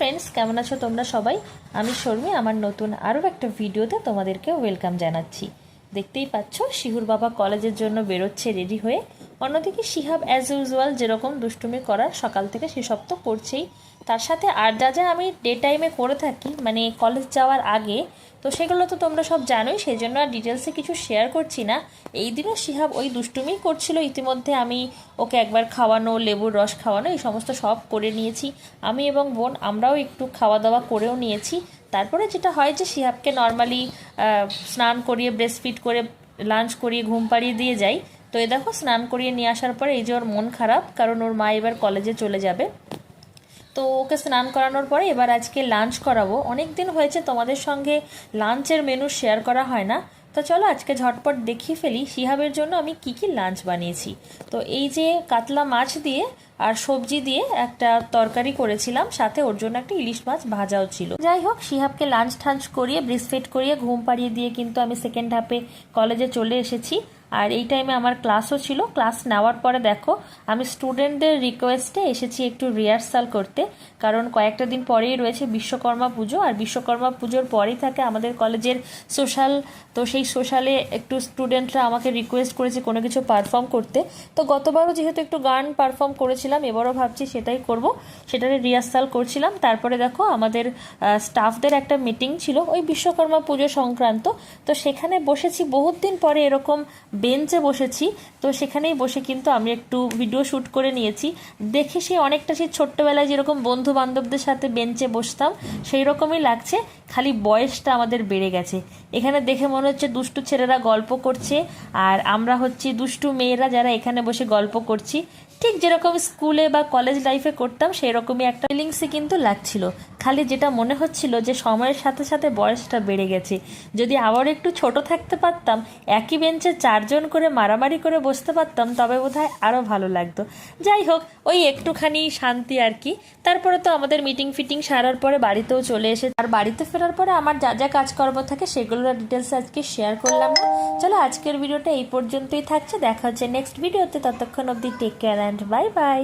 Friends কেমন আছো তোমরা সবাই? আমি শর্মি, আমার নতুন আরও একটা ভিডিওতে তোমাদেরকে ওয়েলকাম জানাচ্ছি। দেখতেই পাচ্ছ, শিহুর বাবা কলেজের জন্য বেরোচ্ছে রেডি হয়ে। অন্যদিকে শিহাব অ্যাজ ইউজুয়াল যেরকম দুষ্টুমি করার সকাল থেকে সেসব তো করছেই। তার সাথে আর যা যা আমি ডে টাইমে করে থাকি মানে কলেজ যাওয়ার আগে তো সেগুলো তো তোমরা সব জানোই সেই জন্য আর ডিটেলসে কিছু শেয়ার করছি না। এই দিনও শিহাব ওই দুষ্টুমি করছিল, ইতিমধ্যে আমি ওকে একবার খাওয়ানো, লেবুর রস খাওয়ানো, এই সমস্ত সব করে নিয়েছি। আমি এবং বোন আমরাও একটু খাওয়া দাওয়া করেও নিয়েছি। তারপরে যেটা হয় যে শিহাবকে নর্মালি স্নান করিয়ে ব্রেস্টফিট করে লাঞ্চ করিয়ে, ঘুম পাড়িয়ে দিয়ে যাই। তো এ দেখো, স্নান করিয়ে নিয়ে আসার পরে এই যে ওর মন খারাপ, কারণ ওর মা এবার কলেজে চলে যাবে। তো ওকে স্নান করানোর পরে এবার আজকে লাঞ্চ করাবো। অনেক দিন হয়েছে তোমাদের সঙ্গে লাঞ্চের মেনু শেয়ার করা হয় না। তো চলো আজকে ঝটপট দেখিয়ে ফেলি শিহাবের জন্য আমি কি কি লাঞ্চ বানিয়েছি। তো এই যে কাতলা মাছ দিয়ে আর সবজি দিয়ে একটা তরকারি করেছিলাম, সাথে ওর জন্য একটা ইলিশ মাছ ভাজাও ছিল। যাই হোক, শিহাবকে লাঞ্চ ঠাঞ্চ করিয়ে ব্রিসফেট করিয়ে, ঘুম পাড়িয়ে দিয়ে কিন্তু আমি সেকেন্ড হাফে কলেজে চলে এসেছি। আর এই টাইমে আমার ক্লাসও ছিল। ক্লাস নেওয়ার পরে দেখো, আমি স্টুডেন্টদের রিকোয়েস্টে এসেছি একটু রিহার্সাল করতে। কারণ কয়েকটা দিন পরেই রয়েছে বিশ্বকর্মা পুজো। আর বিশ্বকর্মা পুজোর পরেই থাকে আমাদের কলেজের সোশ্যাল তো সেই সোশ্যালে একটু স্টুডেন্টরা আমাকে রিকোয়েস্ট করেছে কোনো কিছু পারফর্ম করতে। তো গতবারও যেহেতু একটু গান পারফর্ম করেছিলাম এবারও ভাবছি সেটাই করব। সেটারে রিহার্সাল করছিলাম। তারপরে দেখো আমাদের স্টাফদের একটা মিটিং ছিল, ওই বিশ্বকর্মা পুজো সংক্রান্ত। তো সেখানে বসেছি, বহুত দিন পরে এরকম বেঞ্চে বসেছি। তো সেখানেই বসে কিন্তু আমি একটু ভিডিও শ্যুট করে নিয়েছি। দেখে সে অনেকটা সেই ছোট্টবেলায় যেরকম বন্ধু বান্ধবদের সাথে বেঞ্চে বসতাম, সেই রকমই লাগছে। খালি বয়সটা আমাদের বেড়ে গেছে। এখানে দেখে মনে হচ্ছে দুষ্টু ছেলেরা গল্প করছে, আর আমরা হচ্ছি দুষ্টু মেয়েরা যারা এখানে বসে গল্প করছি। ঠিক যেরকম স্কুলে বা কলেজ লাইফে করতাম সেই রকমই একটা ফিলিংসই কিন্তু লাগছিল। খালি যেটা মনে হচ্ছিল যে সময়ের সাথে সাথে বয়সটা বেড়ে গেছে। যদি আবার একটু ছোট থাকতে পারতাম, একই বেঞ্চে চারজন করে মারামারি করে বসতে পারতাম, তবে বোধহয় আরও ভালো লাগতো। যাই হোক, ওই একটুখানি শান্তি আর কি। তারপরে তো আমাদের মিটিং ফিটিং সারার পরে বাড়িতেও চলে এসে আর বাড়িতে ফেরার পরে আমার যা যা কাজকর্ম থাকে সেগুলোর ডিটেলস আজকে শেয়ার করলাম। না চলো আজকের ভিডিওটা এই পর্যন্তই থাকছে। দেখা হচ্ছে নেক্সট ভিডিওতে ততক্ষণ অবধি take care and bye bye